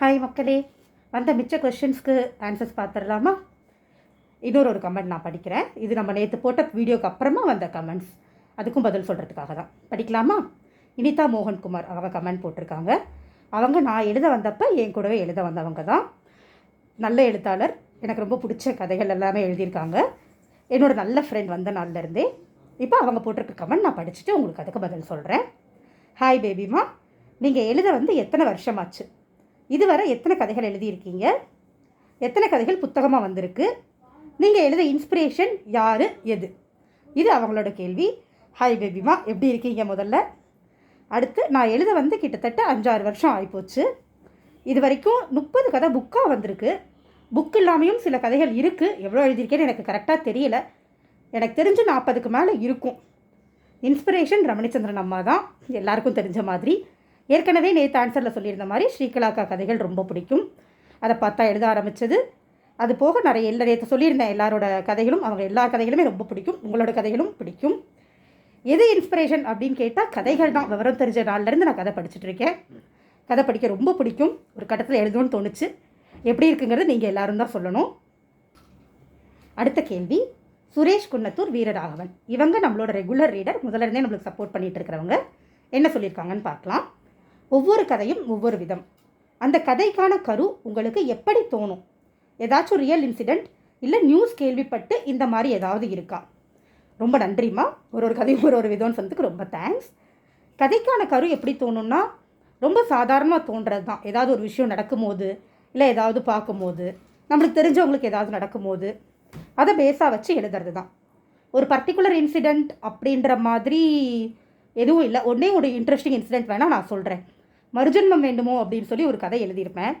Hi மக்களே. வந்த மிச்ச கொஷின்ஸ்க்கு ஆன்சர்ஸ் பார்த்துடலாமா? இன்னொரு ஒரு கமெண்ட் நான் படிக்கிறேன். இது நம்ம நேற்று போட்ட வீடியோக்கு அப்புறமா வந்த கமெண்ட்ஸ் அதுக்கும் பதில் சொல்கிறதுக்காக தான். படிக்கலாமா? இனிதா மோகன்குமார் அவங்க கமெண்ட் போட்டிருக்காங்க. அவங்க நான் எழுத வந்தப்போ என் கூடவே எழுத வந்தவங்க தான். நல்ல எழுத்தாளர். எனக்கு ரொம்ப பிடிச்ச கதைகள் எல்லாமே எழுதியிருக்காங்க. என்னோடய நல்ல ஃப்ரெண்ட் வந்த நாள்லேருந்தே இப்போ அவங்க போட்டிருக்க கமெண்ட் நான் படிச்சுட்டு உங்களுக்கு அதுக்கு பதில் சொல்கிறேன் ஹாய் பேபிமா நீங்கள் எழுத வந்து எத்தனை வருஷமாச்சு? இதுவரை எத்தனை கதைகள் எழுதியிருக்கீங்க? எத்தனை கதைகள் புத்தகமாக வந்திருக்கு? நீங்கள் எழுத இன்ஸ்பிரேஷன் யார் எது? இது அவங்களோட கேள்வி. ஹாய் பேபிமா எப்படி இருக்கீங்க முதல்ல? அடுத்து நான் எழுத வந்து கிட்டத்தட்ட அஞ்சாறு வருஷம் ஆகிப்போச்சு இது வரைக்கும் முப்பது கதை புக்காக வந்திருக்கு. புக் இல்லாமையும் சில கதைகள் இருக்குது எவ்வளோ எழுதியிருக்கேன்னு எனக்கு கரெக்டாக தெரியல. எனக்கு தெரிஞ்சு நாற்பதுக்கு மேலே இருக்கும். இன்ஸ்பிரேஷன் ரமணிச்சந்திரன் அம்மா தான். எல்லாருக்கும் தெரிஞ்ச மாதிரி. ஏற்கனவே நேற்று ஆன்சரில் சொல்லியிருந்த மாதிரி ஸ்ரீகலாக்கா கதைகள் ரொம்ப பிடிக்கும். அதை பார்த்தா எழுத ஆரம்பித்தது அது போக நிறைய எல்லா நேற்று சொல்லியிருந்தேன் எல்லாரோட கதைகளும் அவங்க எல்லா கதைகளுமே ரொம்ப பிடிக்கும். உங்களோட கதைகளும் பிடிக்கும். எது இன்ஸ்பிரேஷன் அப்படின்னு கேட்டால் கதைகள் தான். விவரம் தெரிஞ்ச நாள்லேருந்து நான் கதை படிச்சுட்டு இருக்கேன். கதை படிக்க ரொம்ப பிடிக்கும். ஒரு கட்டத்தில் எழுதணும்னு தோணுச்சு. எப்படி இருக்குங்கிறது நீங்கள் எல்லோரும் தான் சொல்லணும். அடுத்த கேள்வி. சுரேஷ் குன்னத்தூர் வீரராகவன். இவங்க நம்மளோட ரெகுலர் ரீடர் முதல்ல இருந்தே நம்மளுக்கு சப்போர்ட் பண்ணிகிட்டு இருக்கிறவங்க. என்ன சொல்லியிருக்காங்கன்னு பார்க்கலாம். ஒவ்வொரு கதையும் ஒவ்வொரு விதம். அந்த கதைக்கான கரு உங்களுக்கு எப்படி தோணும்? ஏதாச்சும் ரியல் இன்சிடெண்ட் இல்லை நியூஸ் கேள்விப்பட்டு இந்த மாதிரி ஏதாவது இருக்கா? ரொம்ப நன்றிம்மா. ஒரு ஒரு கதையும் ஒரு ஒரு விதம்னு சொன்னதுக்கு ரொம்ப தேங்க்ஸ் கதைக்கான கரு எப்படி தோணும்னா ரொம்ப சாதாரணமாக தோன்றது தான் ஏதாவது ஒரு விஷயம் நடக்கும்போது இல்லை ஏதாவது பார்க்கும்போது நம்மளுக்கு தெரிஞ்சவங்களுக்கு ஏதாவது நடக்கும்போது அதை பேஸாக வச்சு எழுதுறது தான் ஒரு பர்டிகுலர் இன்சிடெண்ட் அப்படின்ற மாதிரி எதுவும் இல்லை. ஒன்றே ஒரு இன்ட்ரெஸ்டிங் இன்சிடெண்ட் வேணால் நான் சொல்கிறேன் மறுஜென்மம் வேண்டுமோ அப்படின்னு சொல்லி ஒரு கதை எழுதியிருப்பேன்.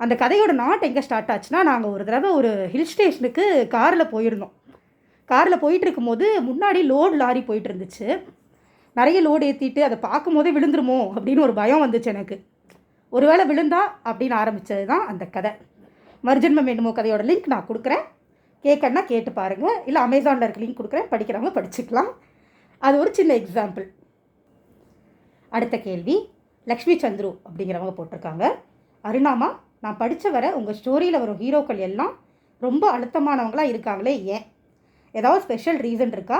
அந்த கதையோட நாட் எங்கே ஸ்டார்ட் ஆச்சுன்னா நாங்கள் ஒரு தடவை ஒரு ஹில் ஸ்டேஷனுக்கு காரில் போயிருந்தோம். காரில் போயிட்டு இருக்கும்போது முன்னாடி லோடு லாரி போயிட்டு இருந்துச்சு நிறைய லோடு ஏற்றிட்டு அதை பார்க்கும் போதே விழுந்துருமோ அப்படின்னு ஒரு பயம் வந்துச்சு எனக்கு. ஒருவேளை விழுந்தா அப்படின்னு ஆரம்பித்தது தான் அந்த கதை. மறுஜன்மம் வேண்டுமோ கதையோட லிங்க் நான் கொடுக்குறேன். கேட்கணுன்னா கேட்டு பாருங்கள் இல்லை அமேசானில் இருக்க லிங்க் கொடுக்குறேன். படிக்கிறவங்க படிச்சுக்கலாம். அது ஒரு சின்ன எக்ஸாம்பிள் அடுத்த கேள்வி. லக்ஷ்மி சந்துரு அப்படிங்கிறவங்க போட்டிருக்காங்க. அருணாமா நான் படித்த வரை உங்கள் ஸ்டோரியில் வரும் ஹீரோக்கள் எல்லாம் ரொம்ப அழுத்தமானவங்களாக இருக்காங்களே ஏன்? ஏதாவது ஸ்பெஷல் ரீசன் இருக்கா?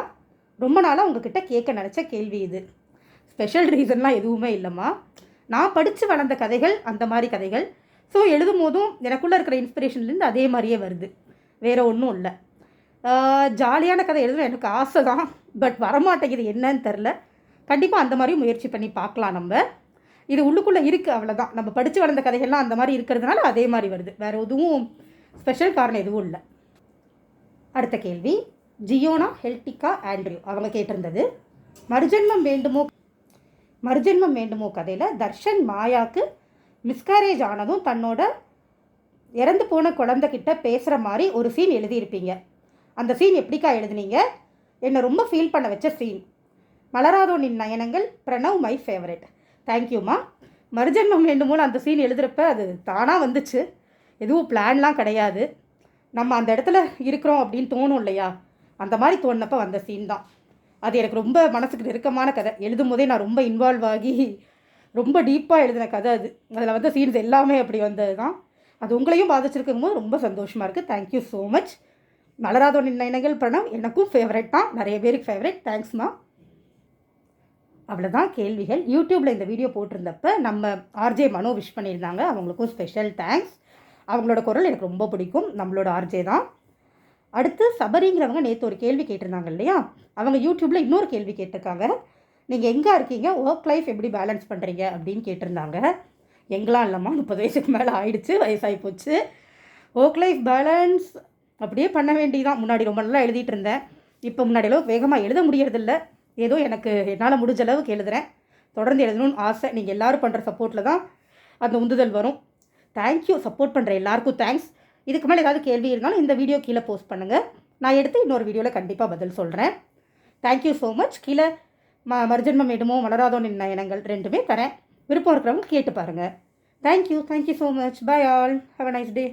ரொம்ப நாளாக உங்ககிட்ட கேட்க நினச்ச கேள்வி இது. ஸ்பெஷல் ரீசன்லாம் எதுவுமே இல்லைம்மா. நான் படித்து வளர்ந்த கதைகள் அந்த மாதிரி கதைகள். ஸோ எழுதும் போதும் எனக்குள்ளே இருக்கிற இன்ஸ்பிரேஷன்லேருந்து அதே மாதிரியே வருது. வேறு ஒன்றும் இல்லை. ஜாலியான கதை எழுதணும் எனக்கு ஆசை தான் பட் வரமாட்டேங்குது என்னன்னு தெரில கண்டிப்பாக அந்த மாதிரியும் முயற்சி பண்ணி பார்க்கலாம் நம்ம. இது உள்ளுக்குள்ளே இருக்குது அவ்வளோதான் நம்ம படித்து வளர்ந்த கதைகள்லாம் அந்த மாதிரி இருக்கிறதுனால அதே மாதிரி வருது. வேறு எதுவும் ஸ்பெஷல் காரணம் எதுவும் இல்லை. அடுத்த கேள்வி. ஜியோனா ஹெல்டிகா ஆண்ட்ரியூ. அவங்க கேட்டிருந்தது மறுஜென்மம் வேண்டுமோ மறுஜென்மம் வேண்டுமோ கதையில் தர்ஷன் மாயாக்கு மிஸ்கேரேஜ் ஆனதும் தன்னோட இறந்து போன குழந்தைகிட்ட பேசுகிற மாதிரி ஒரு சீன் எழுதியிருப்பீங்க. அந்த சீன் எப்படிக்கா எழுதுனீங்க? என்னை ரொம்ப ஃபீல் பண்ண வச்ச சீன் மலராதோனின் நயனங்கள் பிரணவ் மை ஃபேவரட் தேங்க்யூம்மா மறுஜென்மம் வேண்டுமோன்னு அந்த சீன் எழுதுகிறப்ப அது தானாக வந்துச்சு. எதுவும் பிளான்லாம் கிடையாது. நம்ம அந்த இடத்துல இருக்கிறோம் அப்படின்னு தோணும் இல்லையா? அந்த மாதிரி தோணுனப்ப வந்த சீன் தான். அது எனக்கு ரொம்ப மனசுக்கு நெருக்கமான கதை. எழுதும் போதே நான் ரொம்ப இன்வால்வ் ஆகி ரொம்ப டீப்பாக எழுதின கதை அது. அதில் வந்த சீன்ஸ் எல்லாமே அப்படி வந்தது தான். அது உங்களையும் பாதிச்சிருக்கும் போது ரொம்ப சந்தோஷமாக இருக்குது தேங்க்யூ ஸோ மச் மலராதோனின் நயனங்கள் பிரணவ். எனக்கும் ஃபேவரட் தான். நிறைய பேருக்கு ஃபேவரட் தேங்க்ஸ்மா அவ்வளோதான் கேள்விகள். யூடியூப்பில் இந்த வீடியோ போட்டிருந்தப்ப நம்ம ஆர்ஜே மனோ விஷ் பண்ணியிருந்தாங்க. அவங்களுக்கும் ஸ்பெஷல் தேங்க்ஸ் அவங்களோட குரல் எனக்கு ரொம்ப பிடிக்கும். நம்மளோட ஆர்ஜே தான். அடுத்து சபரிங்கிறவங்க நேற்று ஒரு கேள்வி கேட்டிருந்தாங்க இல்லையா? அவங்க யூடியூப்பில் இன்னொரு கேள்வி கேட்டிருக்காங்க. நீங்கள் எங்கே இருக்கீங்க? ஒர்க் லைஃப் எப்படி பேலன்ஸ் பண்ணுறீங்க அப்படின்னு கேட்டிருந்தாங்க. எங்களாம் இல்லைம்மா? முப்பது வயசுக்கு மேலே ஆயிடுச்சு வயசாகி போச்சு. ஒர்க் லைஃப் பேலன்ஸ் அப்படியே பண்ண வேண்டியதான் முன்னாடி ரொம்ப நல்லா எழுதிட்டு இருந்தேன். இப்போ முன்னாடி அளவுக்கு வேகமாக எழுத முடியறதில்ல. ஏதோ எனக்கு என்னால் முடிஞ்ச அளவுக்கு எழுதுகிறேன் தொடர்ந்து எழுதணும்னு ஆசை. நீங்கள் எல்லோரும் பண்ணுற சப்போர்ட்டில் தான் அந்த உந்துதல் வரும். தேங்க்யூ சப்போர்ட் பண்ணுற எல்லாருக்கும் தேங்க்ஸ் இதுக்கு மேலே ஏதாவது கேள்வி இருந்தாலும் இந்த வீடியோ கீழே போஸ்ட் பண்ணுங்கள் நான் எடுத்து இன்னொரு வீடியோவில் கண்டிப்பாக பதில் சொல்கிறேன் தேங்க்யூ ஸோ மச் கீழே ம மறுஜன்மம் வேண்டுமோ மலராதோ நயனங்கள் ரெண்டுமே தரேன். விருப்பம் இருக்கிறவங்க கேட்டு பாருங்கள் thank you thank you so much bye all have a nice day